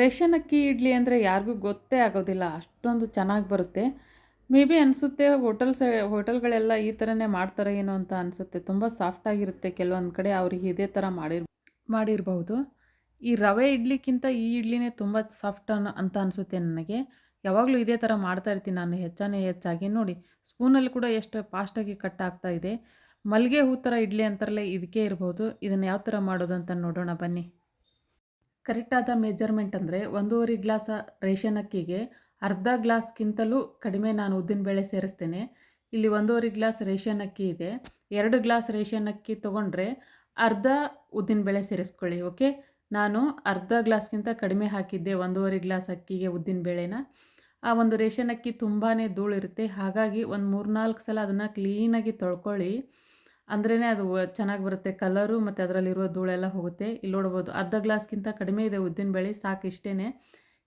Ration ಅಕ್ಕಿ ಇಡ್ಲಿ ಅಂದರೆ ಯಾರಿಗೂ ಗೊತ್ತೇ ಆಗೋದಿಲ್ಲ, ಅಷ್ಟೊಂದು ಚೆನ್ನಾಗಿ ಬರುತ್ತೆ. ಮೇ ಬಿ ಅನಿಸುತ್ತೆ ಹೋಟೆಲ್ಸ್, ಹೋಟೆಲ್ಗಳೆಲ್ಲ ಈ ಥರನೇ ಮಾಡ್ತಾರೆ ಏನೋ ಅಂತ ಅನಿಸುತ್ತೆ. ತುಂಬ ಸಾಫ್ಟಾಗಿರುತ್ತೆ ಕೆಲವೊಂದು ಕಡೆ ಅವ್ರಿಗೆ ಇದೇ ಥರ ಮಾಡಿರ್, ಮಾಡಿರಬಹುದು. ಈ ರವೆ ಇಡ್ಲಿಕ್ಕಿಂತ ಈ ಇಡ್ಲಿನೇ ತುಂಬ ಸಾಫ್ಟ್ ಅಂತ ಅನಿಸುತ್ತೆ ನನಗೆ. ಯಾವಾಗಲೂ ಇದೇ ಥರ ಮಾಡ್ತಾ ಇರ್ತೀನಿ ನಾನು, ಹೆಚ್ಚಾನೇ ಹೆಚ್ಚಾಗಿ. ನೋಡಿ, ಸ್ಪೂನಲ್ಲಿ ಕೂಡ ಎಷ್ಟು ಫಾಸ್ಟಾಗಿ ಕಟ್ ಆಗ್ತಾ ಇದೆ. ಮಲ್ಲಿಗೆ ಹೂ ಥರ ಇಡ್ಲಿ ಅಂತಾರಲ್ಲ, ಇದಕ್ಕೆ ಇರ್ಬೋದು ಇದನ್ನು ಯಾವ ಥರ ಮಾಡೋದು ಅಂತ ನೋಡೋಣ, ಬನ್ನಿ. ಕರೆಕ್ಟಾದ ಮೆಜರ್ಮೆಂಟ್ ಅಂದರೆ ಒಂದೂವರೆ ಗ್ಲಾಸ ರೇಷನ್ ಅಕ್ಕಿಗೆ ಅರ್ಧ ಗ್ಲಾಸ್ಗಿಂತಲೂ ಕಡಿಮೆ ನಾನು ಉದ್ದಿನಬೇಳೆ ಸೇರಿಸ್ತೇನೆ. ಇಲ್ಲಿ ಒಂದೂವರೆ ಗ್ಲಾಸ್ ರೇಷನ್ ಅಕ್ಕಿ ಇದೆ. ಎರಡು ಗ್ಲಾಸ್ ರೇಷನ್ ಅಕ್ಕಿ ತೊಗೊಂಡ್ರೆ ಅರ್ಧ ಉದ್ದಿನಬೇಳೆ ಸೇರಿಸ್ಕೊಳ್ಳಿ, ಓಕೆ? ನಾನು ಅರ್ಧ ಗ್ಲಾಸ್ಗಿಂತ ಕಡಿಮೆ ಹಾಕಿದ್ದೆ ಒಂದೂವರೆ ಗ್ಲಾಸ್ ಅಕ್ಕಿಗೆ ಉದ್ದಿನಬೇಳೆನ ಆ ಒಂದು ರೇಷನ್ ಅಕ್ಕಿ ತುಂಬಾ ಧೂಳಿರುತ್ತೆ. ಹಾಗಾಗಿ ಒಂದು ಮೂರ್ನಾಲ್ಕು ಸಲ ಅದನ್ನು ಕ್ಲೀನಾಗಿ ತೊಳ್ಕೊಳ್ಳಿ. ಅಂದ್ರೇ ಅದು ಚೆನ್ನಾಗಿ ಬರುತ್ತೆ. ಕಲರು ಮತ್ತು ಅದರಲ್ಲಿರುವ ಧೂಳೆಲ್ಲ ಹೋಗುತ್ತೆ. ಇಲ್ಲಿ ನೋಡ್ಬೋದು, ಅರ್ಧ ಗ್ಲಾಸ್ಗಿಂತ ಕಡಿಮೆ ಇದೆ ಉದ್ದಿನಬೇಳೆ ಸಾಕು ಇಷ್ಟೇ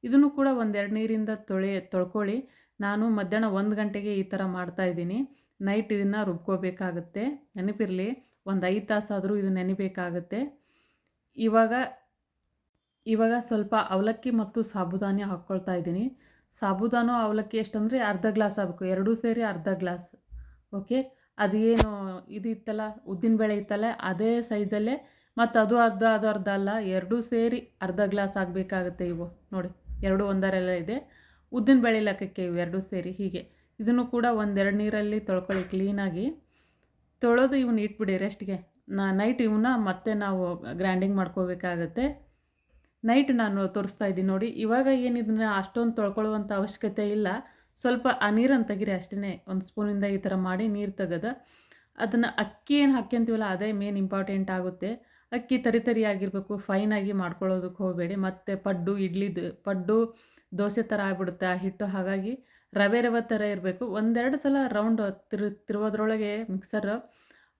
ಇದನ್ನು ಕೂಡ ಒಂದೆರಡು ನೀರಿಂದ ತೊಳೆ, ತೊಳ್ಕೊಳ್ಳಿ. ನಾನು ಮಧ್ಯಾಹ್ನ ಒಂದು ಗಂಟೆಗೆ ಈ ಥರ ಮಾಡ್ತಾಯಿದ್ದೀನಿ ನೈಟ್ ಇದನ್ನು ರುಬ್ಕೋಬೇಕಾಗುತ್ತೆ. ನೆನಪಿರಲಿ, ಒಂದು ಐದು ತಾಸಾದರೂ ಇದು ನೆನಿಬೇಕಾಗುತ್ತೆ. ಇವಾಗ ಇವಾಗ ಸ್ವಲ್ಪ ಅವಲಕ್ಕಿ ಮತ್ತು ಸಾಬುದಾನಿ ಹಾಕ್ಕೊಳ್ತಾ ಇದ್ದೀನಿ. ಸಾಬುದಾನು, ಅವಲಕ್ಕಿ ಎಷ್ಟಂದರೆ ಅರ್ಧ ಗ್ಲಾಸ್ ಆಗಬೇಕು. ಎರಡೂ ಸೇರಿ ಅರ್ಧ ಗ್ಲಾಸ್ ಓಕೆ ಅದೇನು ಇದು ಇತ್ತಲ್ಲ ಉದ್ದಿನಬೇಳೆ ಇತ್ತಲ್ಲ, ಅದೇ ಸೈಜಲ್ಲೇ ಮತ್ತು ಅದು ಅರ್ಧ ಅದು ಅರ್ಧ ಅಲ್ಲ, ಎರಡೂ ಸೇರಿ ಅರ್ಧ ಗ್ಲಾಸ್ ಆಗಬೇಕಾಗುತ್ತೆ ಇವು. ನೋಡಿ, ಎರಡು ಒಂದರೆಲ್ಲ ಇದೆ. ಉದ್ದಿನ ಬೇಳೆ ಲೆಕ್ಕಕ್ಕೆ ಇವು ಎರಡೂ ಸೇರಿ ಹೀಗೆ. ಇದನ್ನು ಕೂಡ ಒಂದೆರಡು ನೀರಲ್ಲಿ ತೊಳ್ಕೊಳ್ಳಿ ಕ್ಲೀನಾಗಿ ತೊಳೆದು ಇವನ್ನ ಇಟ್ಬಿಡಿ ರೆಸ್ಟ್ಗೆ ನಾ ನೈಟ್ ಇವನ್ನ ಮತ್ತೆ ನಾವು ಗ್ರ್ಯಾಂಡಿಂಗ್ ಮಾಡ್ಕೋಬೇಕಾಗತ್ತೆ. ನೈಟ್ ನಾನು ತೋರಿಸ್ತಾ ಇದ್ದೀನಿ ನೋಡಿ, ಇವಾಗ ಏನಿದನ್ನ ಅಷ್ಟೊಂದು ತೊಳ್ಕೊಳ್ಳುವಂಥ ಅವಶ್ಯಕತೆ ಇಲ್ಲ. ಸ್ವಲ್ಪ ಆ ನೀರನ್ನು ತೆಗಿರಿ ಅಷ್ಟೇ ಒಂದು ಸ್ಪೂನಿಂದ ಈ ಥರ ಮಾಡಿ ನೀರು ತೆಗೆದ ಅದನ್ನು ಅಕ್ಕಿ ಏನು ಹಾಕ್ಯಂತೀವಲ್ಲ ಅದೇ ಮೇನ್ ಇಂಪಾರ್ಟೆಂಟ್ ಆಗುತ್ತೆ. ಅಕ್ಕಿ ತರಿ ತರಿ ಆಗಿರಬೇಕು ಫೈನಾಗಿ ಮಾಡ್ಕೊಳ್ಳೋದಕ್ಕೆ ಹೋಗಬೇಡಿ. ಮತ್ತು ಪಡ್ಡು ಇಡ್ಲಿದು ಪಡ್ಡು ದೋಸೆ ಥರ ಆಗಿಬಿಡುತ್ತೆ ಆ ಹಿಟ್ಟು. ಹಾಗಾಗಿ ರವೆ ರವೆ ಥರ ಇರಬೇಕು. ಒಂದೆರಡು ಸಲ ರೌಂಡ್ ತಿರು, ತಿರುವುದ್ರೊಳಗೆ ಮಿಕ್ಸರ್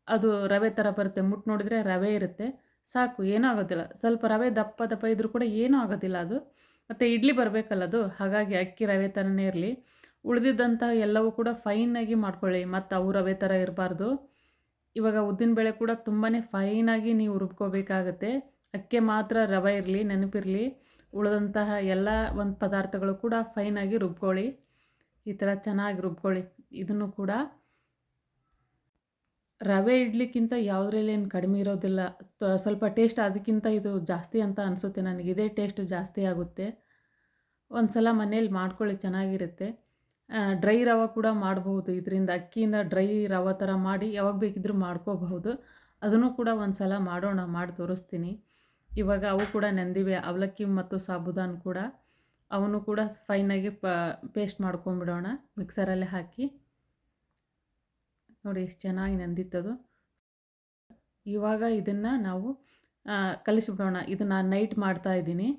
ಅದು ರವೆ ಥರ ಬರುತ್ತೆ. ಮುಟ್ಟು ನೋಡಿದರೆ ರವೆ ಇರುತ್ತೆ. ಸಾಕು, ಏನೂ ಆಗೋದಿಲ್ಲ. ಸ್ವಲ್ಪ ರವೆ ದಪ್ಪ ದಪ್ಪ ಇದ್ದರೂ ಕೂಡ ಏನೂ ಆಗೋದಿಲ್ಲ ಅದು. ಮತ್ತು ಇಡ್ಲಿ ಬರಬೇಕಲ್ಲ ಅದು. ಹಾಗಾಗಿ ಅಕ್ಕಿ ರವೆ ಥರನೇ ಇರಲಿ. ಉಳಿದಿದ್ದಂಥ ಎಲ್ಲವೂ ಕೂಡ ಫೈನಾಗಿ ಮಾಡ್ಕೊಳ್ಳಿ, ಮತ್ತು ಅವು ರವೆ ಥರ ಇರಬಾರ್ದು. ಇವಾಗ ಉದ್ದಿನಬೇಳೆ ಕೂಡ ತುಂಬಾ ಫೈನಾಗಿ ನೀವು ರುಬ್ಕೋಬೇಕಾಗತ್ತೆ. ಅಕ್ಕಿ ಮಾತ್ರ ರವೆ ಇರಲಿ, ನೆನಪಿರಲಿ. ಉಳಿದಂತಹ ಎಲ್ಲ ಒಂದು ಪದಾರ್ಥಗಳು ಕೂಡ ಫೈನಾಗಿ ರುಬ್ಕೊಳ್ಳಿ. ಈ ಥರ ಚೆನ್ನಾಗಿ ರುಬ್ಕೊಳ್ಳಿ. ಇದನ್ನು ಕೂಡ ರವೆ ಇಡ್ಲಿಕ್ಕಿಂತ ಯಾವುದ್ರಲ್ಲಿ ಏನು ಕಡಿಮೆ ಇರೋದಿಲ್ಲ. ಸ್ವಲ್ಪ ಟೇಸ್ಟ್ ಅದಕ್ಕಿಂತ ಇದು ಜಾಸ್ತಿ ಅಂತ ಅನಿಸುತ್ತೆ. ನನಗೆ ಇದೇ ಟೇಸ್ಟ್ ಜಾಸ್ತಿ ಆಗುತ್ತೆ. ಒಂದು ಸಲ ಮನೇಲಿ ಮಾಡ್ಕೊಳ್ಳಿ, ಚೆನ್ನಾಗಿರುತ್ತೆ. ಡ್ರೈ ರವೆ ಕೂಡ ಮಾಡಬಹುದು. ಇದರಿಂದ ಅಕ್ಕಿಯಿಂದ ಡ್ರೈ ರವೆ ಥರ ಮಾಡಿ ಯಾವಾಗ ಬೇಕಿದ್ದರೂ ಮಾಡ್ಕೋಬಹುದು. ಅದನ್ನು ಕೂಡ ಒಂದು ಸಲ ಮಾಡೋಣ, ಮಾಡಿ ತೋರಿಸ್ತೀನಿ. ಇವಾಗ ಅವು ಕೂಡ ನೆಂದಿವೆ, ಅವಲಕ್ಕಿ ಮತ್ತು ಸಾಬುದಾನ್ ಕೂಡ. ಅವನು ಕೂಡ ಫೈನಾಗಿ ಪ ಪೇಸ್ಟ್ ಮಾಡ್ಕೊಂಬಿಡೋಣ ಮಿಕ್ಸರಲ್ಲೇ ಹಾಕಿ. ನೋಡಿ ಎಷ್ಟು ಚೆನ್ನಾಗಿ ನೆಂದಿತ್ತದು ಇವಾಗ ಇದನ್ನು ನಾವು ಕಲಿಸಿಬಿಡೋಣ. ಇದು ನಾನು ನೈಟ್ ಮಾಡ್ತಾಯಿದ್ದೀನಿ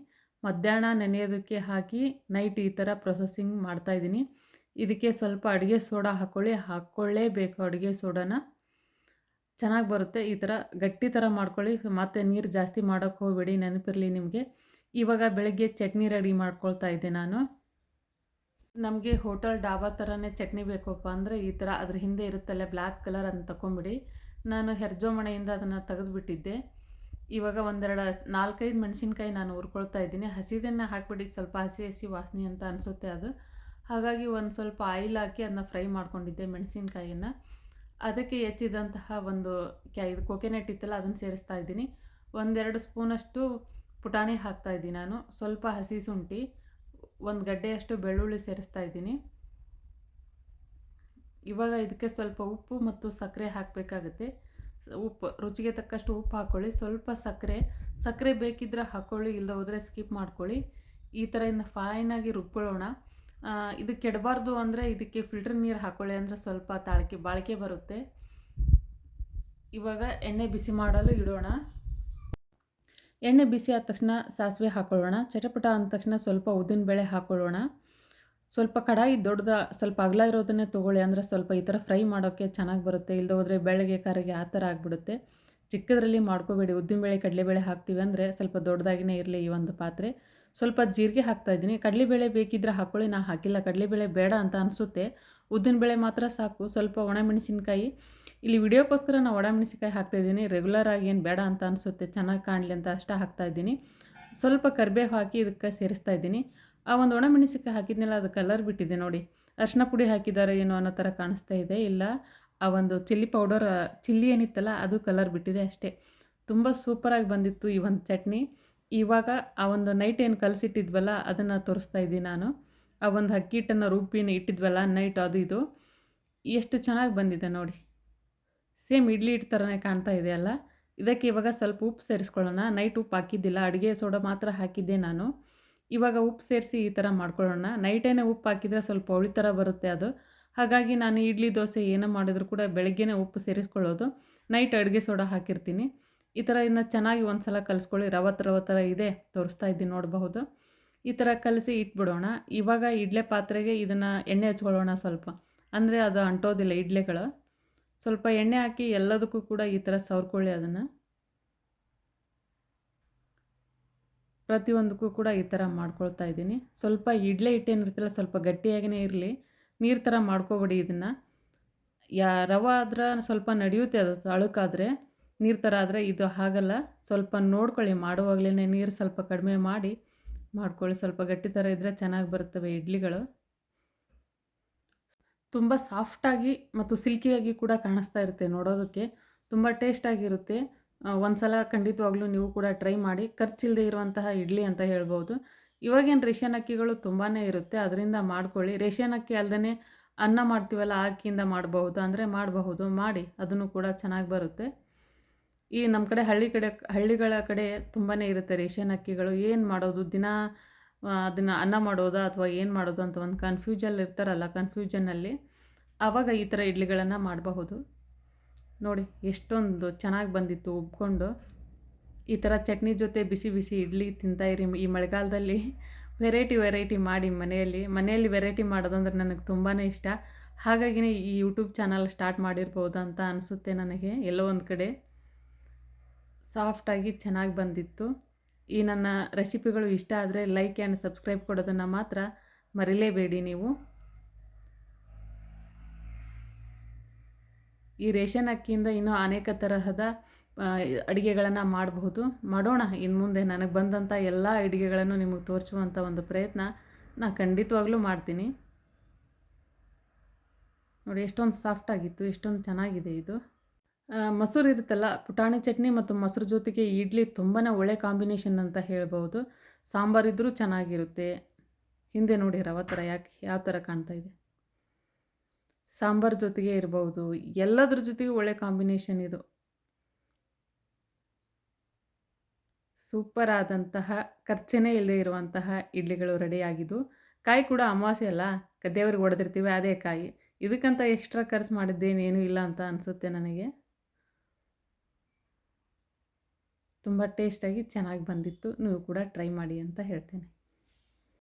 ಮಧ್ಯಾಹ್ನ ನೆನೆಯೋದಕ್ಕೆ ಹಾಕಿ ನೈಟ್ ಈ ಥರ ಪ್ರೊಸೆಸಿಂಗ್ ಮಾಡ್ತಾಯಿದ್ದೀನಿ ಇದಕ್ಕೆ ಸ್ವಲ್ಪ ಅಡುಗೆ ಸೋಡಾ ಹಾಕ್ಕೊಳ್ಳಿ ಹಾಕ್ಕೊಳ್ಳೇಬೇಕು ಅಡುಗೆ ಸೋಡಾನ. ಚೆನ್ನಾಗಿ ಬರುತ್ತೆ. ಈ ಥರ ಗಟ್ಟಿ ಥರ ಮಾಡ್ಕೊಳ್ಳಿ. ಮತ್ತು ನೀರು ಜಾಸ್ತಿ ಮಾಡೋಕ್ಕೆ ಹೋಗಬೇಡಿ. ನೆನಪಿರಲಿ ನಿಮಗೆ. ಇವಾಗ ಬೆಳಗ್ಗೆ ಚಟ್ನಿ ರೆಡಿ ಮಾಡ್ಕೊಳ್ತಾ ಇದ್ದೆ ನಾನು. ನಮಗೆ ಹೋಟೆಲ್ ಡಾಬಾ ಥರನೇ ಚಟ್ನಿ ಬೇಕಪ್ಪ ಅಂದರೆ ಈ ಥರ ಅದ್ರ ಹಿಂದೆ ಇರುತ್ತಲ್ಲ ಬ್ಲ್ಯಾಕ್ ಕಲರ್ ಅಂತ ತಗೊಂಬಿಡಿ ನಾನು ಹೆರ್ಜೋ ಮಣೆಯಿಂದ ಅದನ್ನು ತೆಗೆದುಬಿಟ್ಟಿದ್ದೆ. ಇವಾಗ ಒಂದೆರಡು ನಾಲ್ಕೈದು ಮೆಣಸಿನ್ಕಾಯಿ ನಾನು ಹುರ್ಕೊಳ್ತಾ ಇದ್ದೀನಿ. ಹಸಿದನ್ನು ಹಾಕಿಬಿಡಿ. ಸ್ವಲ್ಪ ಹಸಿ ಹಸಿ ವಾಸನೆ ಅಂತ ಅನಿಸುತ್ತೆ ಅದು. ಹಾಗಾಗಿ ಒಂದು ಸ್ವಲ್ಪ ಆಯಿಲ್ ಹಾಕಿ ಅದನ್ನ ಫ್ರೈ ಮಾಡ್ಕೊಂಡಿದ್ದೆ ಮೆಣಸಿನ್ಕಾಯಿಯನ್ನು ಅದಕ್ಕೆ ಹೆಚ್ಚಿದಂತಹ ಒಂದು ಕ್ಯಾ, ಇದು ಕೊಕೆನೆಟ್ ಇತ್ತಲ್ಲ, ಅದನ್ನು ಸೇರಿಸ್ತಾ ಇದ್ದೀನಿ. ಒಂದೆರಡು ಸ್ಪೂನಷ್ಟು ಪುಟಾಣಿ ಹಾಕ್ತಾ ಇದ್ದೀನಿ ನಾನು. ಸ್ವಲ್ಪ ಹಸಿ ಶುಂಠಿ, ಒಂದು ಗಡ್ಡೆಯಷ್ಟು ಬೆಳ್ಳುಳ್ಳಿ ಸೇರಿಸ್ತಾ ಇದ್ದೀನಿ. ಇವಾಗ ಇದಕ್ಕೆ ಸ್ವಲ್ಪ ಉಪ್ಪು ಮತ್ತು ಸಕ್ಕರೆ ಹಾಕಬೇಕಾಗುತ್ತೆ. ಉಪ್ಪು, ರುಚಿಗೆ ತಕ್ಕಷ್ಟು ಉಪ್ಪು ಹಾಕ್ಕೊಳ್ಳಿ ಸ್ವಲ್ಪ ಸಕ್ಕರೆ ಸಕ್ಕರೆ ಬೇಕಿದ್ರೆ ಹಾಕ್ಕೊಳ್ಳಿ ಇಲ್ಲದೆ ಹೋದರೆ ಸ್ಕಿಪ್ ಮಾಡ್ಕೊಳ್ಳಿ. ಈ ಥರ ಇನ್ನು ಫೈನಾಗಿ ರುಬ್ಕೊಳ್ಳೋಣ. ಇದು ಕೆಡಬಾರ್ದು ಅಂದರೆ ಇದಕ್ಕೆ ಫಿಲ್ಟರ್ ನೀರು ಹಾಕೊಳ್ಳಿ ಅಂದರೆ ಸ್ವಲ್ಪ ತಾಳಿಕೆ, ಬಾಳಿಕೆ ಬರುತ್ತೆ. ಇವಾಗ ಎಣ್ಣೆ ಬಿಸಿ ಮಾಡಲು ಇಡೋಣ. ಎಣ್ಣೆ ಬಿಸಿ ಆದ ತಕ್ಷಣ ಸಾಸಿವೆ ಹಾಕ್ಕೊಳ್ಳೋಣ ಚಟಪಟ ಅಂದ ತಕ್ಷಣ ಸ್ವಲ್ಪ ಉದ್ದಿನಬೇಳೆ ಹಾಕೊಳ್ಳೋಣ. ಸ್ವಲ್ಪ ಕಡಾಯಿ ದೊಡ್ಡದ, ಸ್ವಲ್ಪ ಅಗಲ ಇರೋದನ್ನೇ ತೊಗೊಳ್ಳಿ ಅಂದರೆ ಸ್ವಲ್ಪ ಈ ಥರ ಫ್ರೈ ಮಾಡೋಕ್ಕೆ ಚೆನ್ನಾಗಿ ಬರುತ್ತೆ. ಇಲ್ಲದೆ ಹೋದರೆ ಬೆಳಗ್ಗೆ ಕರಗೆ ಆ ಥರ ಆಗಿಬಿಡುತ್ತೆ. ಚಿಕ್ಕದರಲ್ಲಿ ಮಾಡ್ಕೋಬೇಡಿ. ಉದ್ದಿನಬೇಳೆ ಕಡಲೆಬೇಳೆ ಹಾಕ್ತೀವಿ ಅಂದರೆ ಸ್ವಲ್ಪ ದೊಡ್ಡದಾಗಿನೇ ಇರಲಿ ಈ ಒಂದು ಪಾತ್ರೆ. ಸ್ವಲ್ಪ ಜೀರಿಗೆ ಹಾಕ್ತಾಯಿದ್ದೀನಿ ಕಡಲೆಬೇಳೆ ಬೇಕಿದ್ದರೆ ಹಾಕ್ಕೊಳ್ಳಿ ನಾನು ಹಾಕಿಲ್ಲ. ಕಡಲೆಬೇಳೆ ಬೇಡ ಅಂತ ಅನಿಸುತ್ತೆ. ಉದ್ದಿನಬೇಳೆ ಮಾತ್ರ ಸಾಕು. ಸ್ವಲ್ಪ ಒಣಮೆಣಸಿನ್ಕಾಯಿ. ಇಲ್ಲಿ ವಿಡಿಯೋಕ್ಕೋಸ್ಕರ ನಾನು ಒಣಮೆಣಸಿನ್ಕಾಯಿ ಹಾಕ್ತಾಯಿದ್ದೀನಿ ರೆಗ್ಯುಲರ್ ಆಗಿ ಏನು ಬೇಡ ಅಂತ ಅನಿಸುತ್ತೆ. ಚೆನ್ನಾಗಿ ಕಾಣಲಿ ಅಂತ ಅಷ್ಟೇ ಹಾಕ್ತಾಯಿದ್ದೀನಿ ಸ್ವಲ್ಪ ಕರಿಬೇವು ಹಾಕಿ ಇದಕ್ಕೆ ಸೇರಿಸ್ತಾ ಇದ್ದೀನಿ. ಆ ಒಂದು ಒಣಮೆಣಸಿಕಾಯಿ ಹಾಕಿದ್ನೆಲ್ಲ, ಅದು ಕಲರ್ ಬಿಟ್ಟಿದೆ ನೋಡಿ. ಅರಿಶಿನ ಪುಡಿ ಹಾಕಿದ್ದಾರೆ ಏನೋ ಅನ್ನೋ ಥರ ಕಾಣಿಸ್ತಾ ಇದೆ. ಇಲ್ಲ, ಆ ಒಂದು ಚಿಲ್ಲಿ ಪೌಡರ್ ಚಿಲ್ಲಿ ಏನಿತ್ತಲ್ಲ, ಅದು ಕಲರ್ ಬಿಟ್ಟಿದೆ ಅಷ್ಟೇ. ತುಂಬ ಸೂಪರಾಗಿ ಬಂದಿತ್ತು ಈ ಒಂದು ಚಟ್ನಿ. ಇವಾಗ ಆ ಒಂದು ನೈಟ್ ಏನು ಕಲಸಿಟ್ಟಿದ್ವಲ್ಲ, ಅದನ್ನು ತೋರಿಸ್ತಾ ಇದ್ದೀನಿ ನಾನು. ಆ ಒಂದು ಅಕ್ಕಿ ಹಿಟ್ಟನ್ನು ರುಬ್ಬಿನ ಇಟ್ಟಿದ್ವಲ್ಲ ನೈಟ್ ಅದು ಇದು. ಎಷ್ಟು ಚೆನ್ನಾಗಿ ಬಂದಿದೆ ನೋಡಿ. ಸೇಮ್ ಇಡ್ಲಿ ಹಿಟ್ಟು ಥರನೇ ಕಾಣ್ತಾ ಇದೆ ಅಲ್ಲ. ಇದಕ್ಕೆ ಇವಾಗ ಸ್ವಲ್ಪ ಉಪ್ಪು ಸೇರಿಸ್ಕೊಳ್ಳೋಣ. ನೈಟ್ ಉಪ್ಪು ಹಾಕಿದ್ದಿಲ್ಲ. ಅಡುಗೆ ಸೋಡಾ ಮಾತ್ರ ಹಾಕಿದ್ದೆ ನಾನು. ಇವಾಗ ಉಪ್ಪು ಸೇರಿಸಿ ಈ ಥರ ಮಾಡ್ಕೊಳ್ಳೋಣ. ನೈಟೇನೆ ಉಪ್ಪು ಹಾಕಿದರೆ ಸ್ವಲ್ಪ ಹುಳಿ ಥರ ಬರುತ್ತೆ ಅದು. ಹಾಗಾಗಿ ನಾನು ಇಡ್ಲಿ ದೋಸೆ ಏನೋ ಮಾಡಿದ್ರು ಕೂಡ ಬೆಳಗ್ಗೆನೇ ಉಪ್ಪು ಸೇರಿಸ್ಕೊಳ್ಳೋದು. ನೈಟ್ ಅಡುಗೆ ಸೋಡಾ ಹಾಕಿರ್ತೀನಿ. ಈ ಥರ ಇನ್ನು ಚೆನ್ನಾಗಿ ಒಂದು ಸಲ ಕಲಿಸ್ಕೊಳ್ಳಿ ರವತ್ತು ರವ ಥರ ಇದೆ, ತೋರಿಸ್ತಾ ಇದ್ದೀನಿ ನೋಡಬಹುದು. ಈ ಥರ ಕಲಸಿ ಇಟ್ಬಿಡೋಣ. ಇವಾಗ ಇಡ್ಲೆ ಪಾತ್ರೆಗೆ ಇದನ್ನು ಎಣ್ಣೆ ಹಚ್ಕೊಳ್ಳೋಣ ಸ್ವಲ್ಪ. ಅಂದರೆ ಅದು ಅಂಟೋದಿಲ್ಲ ಇಡ್ಲೆಗಳು. ಸ್ವಲ್ಪ ಎಣ್ಣೆ ಹಾಕಿ ಎಲ್ಲದಕ್ಕೂ ಕೂಡ ಈ ಥರ ಸವರ್ಕೊಳ್ಳಿ ಅದನ್ನು. ಪ್ರತಿಯೊಂದಕ್ಕೂ ಕೂಡ ಈ ಥರ ಮಾಡ್ಕೊಳ್ತಾ ಇದ್ದೀನಿ. ಸ್ವಲ್ಪ ಇಡ್ಲೆ ಹಿಟ್ಟೇನಿರ್ತಲ್ಲ ಸ್ವಲ್ಪ ಗಟ್ಟಿಯಾಗಿಯೇ ಇರಲಿ. ನೀರು ಥರ ಮಾಡ್ಕೊಬೇಡಿ ಇದನ್ನು. ಯಾ ರವೆ ಆದ್ರೆ ಸ್ವಲ್ಪ ನಡೆಯುತ್ತೆ ಅದು ಅಳುಕಾದರೆ. ನೀರು ಥರ ಆದರೆ ಇದು ಹಾಗಲ್ಲ. ಸ್ವಲ್ಪ ನೋಡ್ಕೊಳ್ಳಿ ಮಾಡುವಾಗಲೇ ನೀರು ಸ್ವಲ್ಪ ಕಡಿಮೆ ಮಾಡಿ, ಮಾಡ್ಕೊಳ್ಳಿ. ಸ್ವಲ್ಪ ಗಟ್ಟಿ ಥರ ಇದ್ದರೆ ಚೆನ್ನಾಗಿ ಬರ್ತವೆ ಇಡ್ಲಿಗಳು. ತುಂಬ ಸಾಫ್ಟಾಗಿ ಮತ್ತು ಸಿಲ್ಕಿಯಾಗಿ ಕೂಡ ಕಾಣಿಸ್ತಾ ಇರುತ್ತೆ ನೋಡೋದಕ್ಕೆ. ತುಂಬ ಟೇಸ್ಟಾಗಿರುತ್ತೆ ಒಂದು ಸಲ ಖಂಡಿತವಾಗ್ಲೂ ನೀವು ಕೂಡ ಟ್ರೈ ಮಾಡಿ ಖರ್ಚಿಲ್ಲದೆ ಇರುವಂತಹ ಇಡ್ಲಿ ಅಂತ ಹೇಳ್ಬೋದು. ಇವಾಗೇನು ರೇಷನ್ ಅಕ್ಕಿಗಳು ತುಂಬಾ ಇರುತ್ತೆ. ಅದರಿಂದ ಮಾಡ್ಕೊಳ್ಳಿ. ರೇಷನ್ ಅಕ್ಕಿ ಅಲ್ಲದೇ ಅನ್ನ ಮಾಡ್ತೀವಲ್ಲ, ಆ ಅಕ್ಕಿಯಿಂದ ಮಾಡಬಹುದು. ಅಂದರೆ ಮಾಡಬಹುದು. ಮಾಡಿ, ಅದನ್ನು ಕೂಡ ಚೆನ್ನಾಗಿ ಬರುತ್ತೆ. ಈ ನಮ್ಮ ಕಡೆ ಹಳ್ಳಿ ಕಡೆ, ಹಳ್ಳಿಗಳ ಕಡೆ ತುಂಬಾ ಇರುತ್ತೆ ರೇಷನ್ ಅಕ್ಕಿಗಳು. ಏನು ಮಾಡೋದು? ದಿನ ಅದನ್ನು ಅನ್ನ ಮಾಡೋದಾ ಅಥವಾ ಏನು ಮಾಡೋದು ಅಂತ ಒಂದು ಕನ್ಫ್ಯೂಜಲ್ಲಿ ಇರ್ತಾರಲ್ಲ ಕನ್ಫ್ಯೂಷನಲ್ಲಿ ಆವಾಗ ಈ ಥರ ಇಡ್ಲಿಗಳನ್ನು ಮಾಡಬಹುದು. ನೋಡಿ, ಎಷ್ಟೊಂದು ಚೆನ್ನಾಗಿ ಬಂದಿತ್ತು ಉಬ್ಕೊಂಡು. ಈ ಥರ ಚಟ್ನಿ ಜೊತೆ ಬಿಸಿ ಬಿಸಿ ಇಡ್ಲಿ ತಿಂತಾಯಿರಿ ಈ ಮಳೆಗಾಲದಲ್ಲಿ ವೆರೈಟಿ ವೆರೈಟಿ ಮಾಡಿ ಮನೆಯಲ್ಲಿ. ಮನೆಯಲ್ಲಿ ವೆರೈಟಿ ಮಾಡೋದಂದ್ರೆ ನನಗೆ ತುಂಬಾ ಇಷ್ಟ. ಹಾಗಾಗಿನೇ ಈ ಯೂಟ್ಯೂಬ್ ಚಾನಲ್ ಸ್ಟಾರ್ಟ್ ಮಾಡಿರ್ಬೋದು ಅಂತ ಅನಿಸುತ್ತೆ ನನಗೆ ಎಲ್ಲೋ ಒಂದು ಕಡೆ. ಸಾಫ್ಟಾಗಿ ಚೆನ್ನಾಗಿ ಬಂದಿತ್ತು. ಈ ನನ್ನ ರೆಸಿಪಿಗಳು ಇಷ್ಟ ಆದರೆ ಲೈಕ್ ಆ್ಯಂಡ್ ಸಬ್ಸ್ಕ್ರೈಬ್ ಕೊಡೋದನ್ನು ಮಾತ್ರ ಮರಿಲೇಬೇಡಿ ನೀವು. ಈ ರೇಷನ್ ಅಕ್ಕಿಯಿಂದ ಇನ್ನೂ ಅನೇಕ ತರಹದ ಅಡುಗೆಗಳನ್ನು ಮಾಡಬಹುದು. ಮಾಡೋಣ ಇನ್ನು ಮುಂದೆ ನನಗೆ ಬಂದಂಥ ಎಲ್ಲ ಅಡುಗೆಗಳನ್ನು ನಿಮಗೆ ತೋರಿಸುವಂಥ ಒಂದು ಪ್ರಯತ್ನ ನಾನು ಖಂಡಿತವಾಗ್ಲೂ ಮಾಡ್ತೀನಿ. ನೋಡಿ, ಎಷ್ಟೊಂದು ಸಾಫ್ಟಾಗಿತ್ತು ಎಷ್ಟೊಂದು ಚೆನ್ನಾಗಿದೆ ಇದು. ಮೊಸರು ಇರುತ್ತಲ್ಲ, ಪುಟಾಣಿ ಚಟ್ನಿ ಮತ್ತು ಮೊಸರು ಜೊತೆಗೆ ಇಡ್ಲಿ ತುಂಬಾ ಒಳ್ಳೆ ಕಾಂಬಿನೇಷನ್ ಅಂತ ಹೇಳ್ಬೋದು ಸಾಂಬಾರಿದ್ರೂ ಚೆನ್ನಾಗಿರುತ್ತೆ. ಹಿಂದೆ ನೋಡಿ ರವ ಥರ ಯಾಕೆ, ಯಾವ ಥರ ಕಾಣ್ತಾ ಇದೆ? ಸಾಂಬಾರು ಜೊತೆಗೆ ಇರ್ಬೋದು ಎಲ್ಲದ್ರ ಜೊತೆಗೆ ಒಳ್ಳೆ ಕಾಂಬಿನೇಷನ್ ಇದು. ಸೂಪರ್ ಆದಂತಹ, ಖರ್ಚೇನೇ ಇಲ್ಲದೆ ಇರುವಂತಹ ಇಡ್ಲಿಗಳು ರೆಡಿಯಾಗಿದ್ದು ಕಾಯಿ ಕೂಡ ಅಮಾವಾಸ್ಯೆ ಅಲ್ಲ ದೇವ್ರಿಗೆ ಹೊಡೆದಿರ್ತೀವಿ ಅದೇ ಕಾಯಿ. ಇದಕ್ಕಂತ ಎಕ್ಸ್ಟ್ರಾ ಖರ್ಚು ಮಾಡಿದ್ದೇನೇನೂ ಇಲ್ಲ ಅಂತ ಅನಿಸುತ್ತೆ ನನಗೆ. ತುಂಬ ಟೇಸ್ಟಾಗಿ ಚೆನ್ನಾಗಿ ಬಂದಿತ್ತು. ನೀವು ಕೂಡ ಟ್ರೈ ಮಾಡಿ ಅಂತ ಹೇಳ್ತೇನೆ.